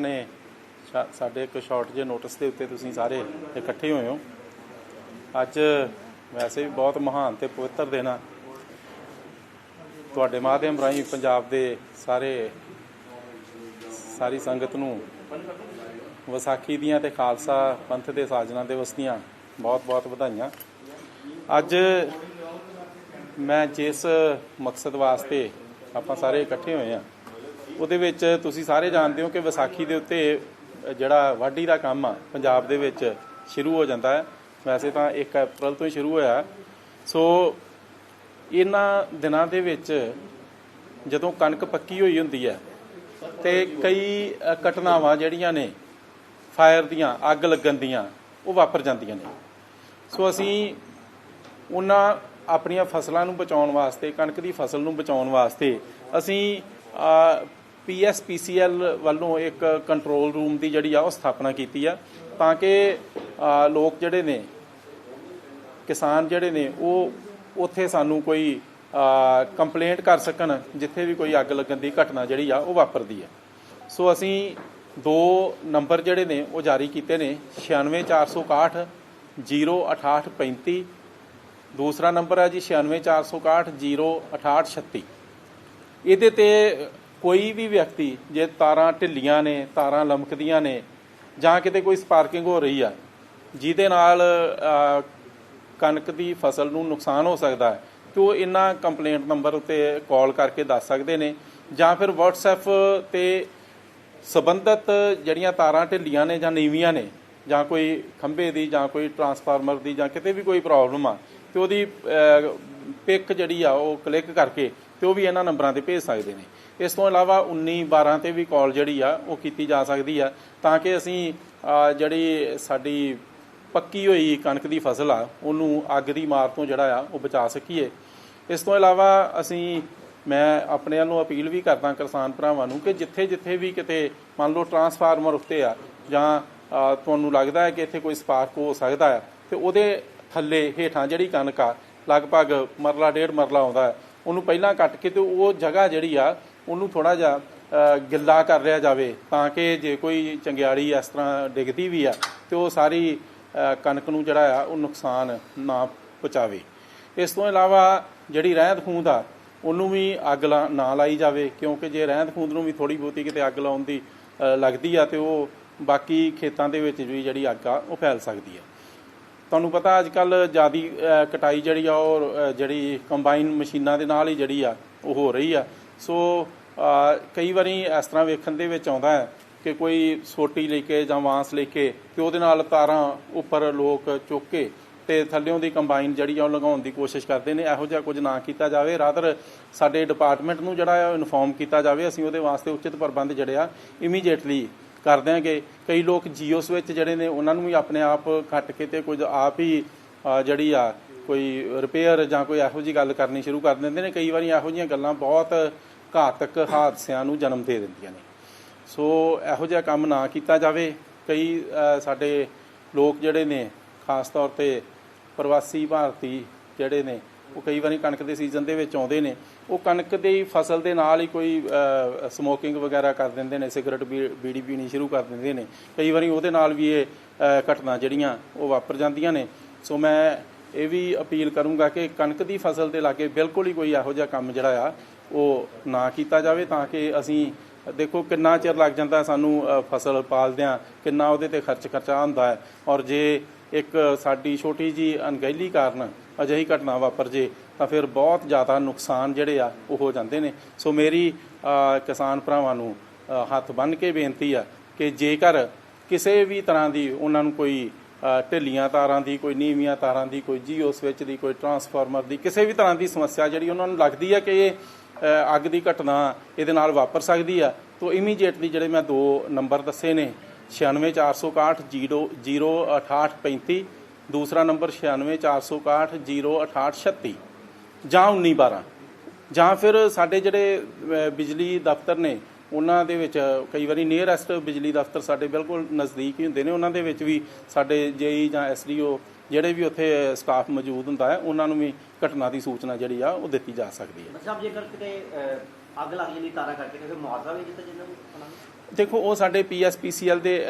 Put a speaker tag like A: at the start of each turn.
A: ਨੇ ਸਾ- ਸਾਡੇ ਇੱਕ ਸ਼ਾਰਟ ਜਿਹੇ ਨੋਟਿਸ ਦੇ ਉੱਤੇ ਤੁਸੀਂ ਸਾਰੇ ਇਕੱਠੇ ਹੋਏ ਹੋ। ਅੱਜ ਵੈਸੇ ਵੀ ਬਹੁਤ ਮਹਾਨ ਤੇ ਪਵਿੱਤਰ ਦਿਨ ਆ। ਤੁਹਾਡੇ ਮਾਧਿਅਮ ਰਾਹੀਂ ਪੰਜਾਬ ਦੇ ਸਾਰੇ, ਸਾਰੀ ਸੰਗਤ ਨੂੰ ਵਿਸਾਖੀ ਦੀਆਂ ਤੇ ਖਾਲਸਾ ਪੰਥ ਦੇ ਸਾਜਣਾ ਦਿਵਸ ਦੀਆਂ ਬਹੁਤ-ਬਹੁਤ ਵਧਾਈਆਂ। ਅੱਜ ਮੈਂ ਜਿਸ ਮਕਸਦ ਵਾਸਤੇ ਆਪਾਂ ਸਾਰੇ ਇਕੱਠੇ ਹੋਏ ਆ ਉਹਦੇ ਵਿੱਚ ਤੁਸੀਂ ਸਾਰੇ ਜਾਣਦੇ ਹੋ ਕਿ ਵਿਸਾਖੀ ਦੇ ਉੱਤੇ ਜਿਹੜਾ ਵਾਢੀ ਦਾ ਕੰਮ ਆ, ਪੰਜਾਬ ਦੇ ਵਿੱਚ ਸ਼ੁਰੂ ਹੋ ਜਾਂਦਾ ਹੈ। ਵੈਸੇ ਤਾਂ 1 ਅਪ੍ਰੈਲ ਤੋਂ ਹੀ ਸ਼ੁਰੂ ਹੋਇਆ। ਸੋ ਇਹਨਾਂ ਦਿਨਾਂ ਦੇ ਵਿੱਚ ਜਦੋਂ ਕਣਕ ਪੱਕੀ ਹੋਈ ਹੁੰਦੀ ਹੈ, ਤੇ ਕਈ ਘਟਨਾਵਾਂ ਜਿਹੜੀਆਂ ਨੇ, ਫਾਇਰ ਦੀਆਂ, ਅੱਗ ਲੱਗਣ ਦੀਆਂ, ਉਹ ਵਾਪਰ ਜਾਂਦੀਆਂ ਨੇ। ਸੋ ਅਸੀਂ ਉਹਨਾਂ ਆਪਣੀਆਂ ਫਸਲਾਂ ਨੂੰ ਬਚਾਉਣ ਵਾਸਤੇ, ਕਣਕ ਦੀ ਫਸਲ ਨੂੰ ਬਚਾਉਣ ਵਾਸਤੇ ਅਸੀਂ ਪੀਐਸਪੀਸੀਐਲ ਵੱਲੋਂ ਇੱਕ ਕੰਟਰੋਲ ਰੂਮ ਦੀ ਜਿਹੜੀ ਆ ਉਹ ਸਥਾਪਨਾ ਕੀਤੀ ਆ, ਤਾਂ ਕਿ ਲੋਕ ਜਿਹੜੇ ਨੇ, ਕਿਸਾਨ ਜਿਹੜੇ ਨੇ, ਉਹ ਉੱਥੇ ਸਾਨੂੰ ਕੋਈ ਕੰਪਲੇਂਟ ਕਰ ਸਕਣ, ਜਿੱਥੇ ਵੀ ਕੋਈ ਅੱਗ ਲੱਗਣ ਦੀ ਘਟਨਾ ਜਿਹੜੀ ਆ ਉਹ ਵਾਪਰਦੀ ਹੈ ਸੋ ਅਸੀਂ ਦੋ ਨੰਬਰ ਜਿਹੜੇ ਨੇ, ਉਹ ਜਾਰੀ ਕੀਤੇ ਨੇ 96461 06835 ਦੂਸਰਾ ਨੰਬਰ ਹੈ ਜੀ 96461 06836 ਇਹਦੇ ਤੇ ਕੋਈ ਵੀ ਵਿਅਕਤੀ ਜੇ ਤਾਰਾਂ ਢਿੱਲੀਆਂ ਨੇ, ਤਾਰਾਂ ਲਮਕਦੀਆਂ ਨੇ ਜਾਂ ਕਿਤੇ ਕੋਈ ਸਪਾਰਕਿੰਗ ਹੋ ਰਹੀ ਆ, ਜਿਹਦੇ ਨਾਲ ਕਣਕ ਦੀ ਫਸਲ ਨੂੰ ਨੁਕਸਾਨ ਹੋ ਸਕਦਾ ਹੈ, ਤੇ ਉਹ ਇਹਨਾਂ ਕੰਪਲੇਂਟ ਨੰਬਰ ਉੱਤੇ ਕਾਲ ਕਰਕੇ ਦੱਸ ਸਕਦੇ ਨੇ ਜਾਂ ਫਿਰ WhatsApp ਤੇ ਸਬੰਧਤ ਜਿਹੜੀਆਂ ਤਾਰਾਂ ਢਿੱਲੀਆਂ ਨੇ ਜਾਂ ਨੀਵੀਆਂ ਨੇ ਜਾਂ ਕੋਈ ਖੰਭੇ ਦੀ ਜਾਂ ਕੋਈ ਟਰਾਂਸਫਾਰਮਰ ਦੀ ਜਾਂ ਕਿਤੇ ਵੀ ਕੋਈ ਪ੍ਰੋਬਲਮ ਆ, ਤੇ ਉਹਦੀ ਪਿਕ ਜਿਹੜੀ ਆ ਉਹ ਕਲਿੱਕ ਕਰਕੇ ਤੇ ਉਹ ਵੀ ਇਹਨਾਂ ਨੰਬਰਾਂ ਤੇ ਭੇਜ ਸਕਦੇ ਨੇ। ਇਸ ਤੋਂ ਇਲਾਵਾ 19 12 ਤੇ ਵੀ ਕਾਲ ਜਿਹੜੀ ਆ ਉਹ ਕੀਤੀ ਜਾ ਸਕਦੀ ਆ ਤਾਂ ਕਿ ਅਸੀਂ ਜਿਹੜੀ ਸਾਡੀ ਪੱਕੀ ਹੋਈ ਕਣਕ ਦੀ ਫਸਲ ਆ, ਉਹਨੂੰ ਅੱਗ ਦੀ ਮਾਰ ਤੋਂ ਜਿਹੜਾ ਆ ਉਹ ਬਚਾ ਸਕੀਏ। ਇਸ ਤੋਂ ਇਲਾਵਾ ਅਸੀਂ, ਮੈਂ ਆਪਣੇ ਵੱਲੋਂ ਅਪੀਲ ਵੀ ਕਰਦਾ ਕਿਸਾਨ ਭਰਾਵਾਂ ਨੂੰ ਕਿ ਜਿੱਥੇ ਜਿੱਥੇ ਵੀ ਕਿਤੇ ਮੰਨ ਲਓ ਟਰਾਂਸਫਾਰਮਰ ਉੱਤੇ ਆ ਜਾਂ ਤੁਹਾਨੂੰ ਲੱਗਦਾ ਹੈ ਕਿ ਇੱਥੇ ਕੋਈ ਸਪਾਰਕ ਹੋ ਸਕਦਾ ਹੈ ਤੇ ਉਹਦੇ ਥੱਲੇ ਹੇਠਾਂ ਜਿਹੜੀ ਕਣਕ ਆ ਲਗਭਗ ਮਰਲਾ ਡੇਢ ਮਰਲਾ ਆਉਂਦਾ ਹੈ। ਉਹਨੂੰ ਪਹਿਲਾਂ ਕੱਟ ਕੇ ਤੇ ਉਹ ਜਗ੍ਹਾ ਜਿਹੜੀ ਆ, ਉਹਨੂੰ ਥੋੜਾ ਜਿਹਾ ਗਿੱਲਾ ਕਰ ਲਿਆ ਜਾਵੇ ਤਾਂ ਕਿ ਜੇ ਕੋਈ ਚੰਗਿਆੜੀ ਇਸ ਤਰ੍ਹਾਂ ਡਿੱਗਦੀ ਵੀ ਆ ਤੇ ਉਹ ਸਾਰੀ ਕਣਕ ਨੂੰ ਜਿਹੜਾ ਆ, ਉਹ ਨੁਕਸਾਨ ਨਾ ਪਹੁੰਚਾਵੇ। ਇਸ ਤੋਂ ਇਲਾਵਾ ਜਿਹੜੀ ਰਹਿੰਦ ਖੂੰਦ ਆ, ਉਹਨੂੰ ਵੀ ਅੱਗ ਲਾ- ਨਾ ਲਾਈ ਜਾਵੇ ਕਿਉਂਕਿ ਜੇ ਰਹਿੰਦ ਖੂੰਦ ਨੂੰ ਵੀ ਥੋੜੀ ਬਹੁਤੀ ਕਿਤੇ ਅੱਗ ਲਾਉਣ ਦੀ ਲੱਗਦੀ ਆ ਤੇ ਉਹ ਬਾਕੀ ਖੇਤਾਂ ਦੇ ਵਿੱਚ ਵੀ ਜਿਹੜੀ ਅੱਗ ਆ, ਉਹ ਫੈਲ ਸਕਦੀ ਆ। ਤੁਹਾਨੂੰ ਪਤਾ ਅੱਜ ਕੱਲ ਜਿਆਦੀ ਕਟਾਈ ਜਿਹੜੀ ਆ ਉਹ ਜਿਹੜੀ ਕੰਬਾਈਨ ਮਸ਼ੀਨਾਂ ਦੇ ਨਾਲ ਹੀ ਜਿਹੜੀ ਆ, ਉਹ ਹੋ ਰਹੀ ਆ। ਸੋ ਕਈ ਵਾਰੀ ਇਸ ਤਰ੍ਹਾਂ ਵੇਖਣ ਦੇ ਵਿੱਚ ਆਉਂਦਾ ਹੈ ਕਿ ਕੋਈ ਸੋਟੀ ਲੈ ਕੇ ਜਾਂ ਵਾਂਸ ਲੈ ਕੇ ਤੇ ਉਹਦੇ ਨਾਲ ਤਾਰਾਂ ਉੱਪਰ ਲੋਕ ਚੁੱਕ ਕੇ ਤੇ ਥੱਲਿਓਂ ਦੀ ਕੰਬਾਈਨ ਜਿਹੜੀ ਆ ਉਹ ਲਗਾਉਣ ਦੀ ਕੋਸ਼ਿਸ਼ ਕਰਦੇ ਨੇ। ਇਹੋ ਜਿਹਾ ਕੁਝ ਨਾ ਕੀਤਾ ਜਾਵੇ। ਰਾਦਰ ਸਾਡੇ ਡਿਪਾਰਟਮੈਂਟ ਨੂੰ ਜਿਹੜਾ ਆ ਇਨਫੋਰਮ ਕੀਤਾ ਜਾਵੇ। ਅਸੀਂ ਉਹਦੇ ਵਾਸਤੇ ਉਚਿਤ ਪ੍ਰਬੰਧ ਜਿਹੜੇ ਆ ਇਮੀਡੀਏਟਲੀ ਕਰ ਦਿਆਂਗੇ ਕਈ ਲੋਕ ਜੀਓਸ ਵਿੱਚ ਜਿਹੜੇ ਨੇ, ਉਹਨਾਂ ਨੂੰ ਵੀ ਆਪਣੇ ਆਪ ਖੱਟ ਕੇ ਤੇ ਕੁਝ ਆਪ ਹੀ ਜਿਹੜੀ ਆ, ਕੋਈ ਰਿਪੇਅਰ ਜਾਂ ਕੋਈ ਇਹੋ ਜੀ ਗੱਲ ਕਰਨੀ ਸ਼ੁਰੂ ਕਰ ਦਿੰਦੇ ਨੇ। ਕਈ ਵਾਰੀ ਇਹੋ ਜੀਆਂ ਗੱਲਾਂ ਬਹੁਤ ਘਾਤਕ ਹਾਦਸਿਆਂ ਨੂੰ ਜਨਮ ਦੇ ਦਿੰਦੀਆਂ ਨੇ। ਸੋ ਇਹੋ ਜਿਹਾ ਕੰਮ ਨਾ ਕੀਤਾ ਜਾਵੇ। ਕਈ ਸਾਡੇ ਲੋਕ ਜਿਹੜੇ ਨੇ, ਖਾਸ ਤੌਰ ਤੇ ਪ੍ਰਵਾਸੀ ਭਾਰਤੀ ਜਿਹੜੇ ਨੇ ਉਹ ਕਈ ਵਾਰੀ ਕਣਕ ਦੇ ਸੀਜ਼ਨ ਦੇ ਵਿੱਚ ਆਉਂਦੇ ਨੇ, ਉਹ ਕਣਕ ਦੀ ਫਸਲ ਦੇ ਨਾਲ ਹੀ ਕੋਈ ਸਮੋਕਿੰਗ ਵਗੈਰਾ ਕਰ ਦਿੰਦੇ ਨੇ ਸਿਗਰਟ ਬੀ- ਬੀੜੀ ਪੀਣੀ ਸ਼ੁਰੂ ਕਰ ਦਿੰਦੇ ਨੇ। ਕਈ ਵਾਰੀ ਉਹਦੇ ਨਾਲ ਵੀ ਇਹ ਘਟਨਾ ਜਿਹੜੀਆਂ ਉਹ ਵਾਪਰ ਜਾਂਦੀਆਂ ਨੇ। ਸੋ ਮੈਂ ਇਹ ਵੀ ਅਪੀਲ ਕਰੂੰਗਾ ਕਿ ਕਣਕ ਦੀ ਫਸਲ ਦੇ ਲਾਗੇ ਬਿਲਕੁਲ ਹੀ ਕੋਈ ਇਹੋ ਜਿਹਾ ਕੰਮ ਜਿਹੜਾ ਆ, ਉਹ ਨਾ ਕੀਤਾ ਜਾਵੇ ਤਾਂ ਕਿ ਅਸੀਂ ਦੇਖੋ ਕਿੰਨਾ ਚਿਰ ਲੱਗ ਜਾਂਦਾ ਸਾਨੂੰ ਫਸਲ ਪਾਲਦਿਆਂ, ਕਿੰਨਾ ਉਹਦੇ ਤੇ ਖਰਚ ਖਰਚਾ ਹੁੰਦਾ ਹੈ। ਔਰ ਜੇ ਇੱਕ ਸਾਡੀ ਛੋਟੀ ਜੀ ਅਣਗਹਿਲੀ ਕਾਰਨ ਅਜਿਹੀ ਘਟਨਾ ਵਾਪਰ ਜੇ, ਤਾਂ ਫਿਰ ਬਹੁਤ ਜ਼ਿਆਦਾ ਨੁਕਸਾਨ ਜਿਹੜੇ ਆ ਉਹ ਹੋ ਜਾਂਦੇ ਨੇ। ਸੋ ਮੇਰੀ ਕਿਸਾਨ ਭਰਾਵਾਂ ਨੂੰ ਹੱਥ ਬੰਨ੍ਹ ਕੇ ਬੇਨਤੀ ਆ ਕਿ ਜੇਕਰ ਕਿਸੇ ਵੀ ਤਰ੍ਹਾਂ ਦੀ ਉਹਨਾਂ ਨੂੰ ਕੋਈ ਢਿੱਲੀਆਂ ਤਾਰਾਂ ਦੀ, ਕੋਈ ਨੀਵੀਆਂ ਤਾਰਾਂ ਦੀ, ਕੋਈ ਜੀਓ ਸਵਿਚ ਦੀ, ਕੋਈ ਟਰਾਂਸਫਾਰਮਰ ਦੀ, ਕਿਸੇ ਵੀ ਤਰ੍ਹਾਂ ਦੀ ਸਮੱਸਿਆ ਜਿਹੜੀ ਉਹਨਾਂ ਨੂੰ ਲੱਗਦੀ ਹੈ ਕਿ ਇਹ ਅੱਗ ਦੀ ਘਟਨਾ ਇਹਦੇ ਨਾਲ ਵਾਪਰ ਸਕਦੀ ਆ, ਤਾਂ ਇਮੀਡੀਏਟਲੀ ਜਿਹੜੇ ਮੈਂ ਦੋ ਨੰਬਰ ਦੱਸੇ ਨੇ 96461 06835 ਦੂਸਰਾ ਨੰਬਰ 96461 06836 ਜਾਂ 1912 ਜਾਂ ਫਿਰ ਸਾਡੇ ਜਿਹੜੇ ਬਿਜਲੀ ਦਫ਼ਤਰ ਨੇ, ਉਹਨਾਂ ਦੇ ਵਿੱਚ ਕਈ ਵਾਰੀ ਨੀਅਰੈਸਟ ਬਿਜਲੀ ਦਫ਼ਤਰ ਸਾਡੇ ਬਿਲਕੁਲ ਨਜ਼ਦੀਕ ਹੀ ਹੁੰਦੇ ਨੇ। ਉਹਨਾਂ ਦੇ ਵਿੱਚ ਵੀ ਸਾਡੇ ਜੇਈ ਜਾਂ ਐਸਡੀਓ ਜਿਹੜੇ ਵੀ ਉੱਥੇ ਸਟਾਫ ਮੌਜੂਦ ਹੁੰਦਾ ਹੈ, ਉਹਨਾਂ ਨੂੰ ਵੀ ਘਟਨਾ ਦੀ ਸੂਚਨਾ ਜਿਹੜੀ ਆ, ਉਹ ਦਿੱਤੀ ਜਾ ਸਕਦੀ ਹੈ।
B: ਸਾਹਿਬ ਜੇਕਰ ਕਿਤੇ ਅੱਗ ਲੱਗ ਜਾਂਦੀ ਤਾਰਾ ਕਰਕੇ, ਤੇ ਫਿਰ ਮੁਆਵਜ਼ਾ ਵੀ ਦਿੱਤਾ ਜਾਂਦਾ ਨੂੰ?
A: ਦੇਖੋ, ਉਹ ਸਾਡੇ ਪੀਐਸਪੀਸੀਐਲ ਦੇ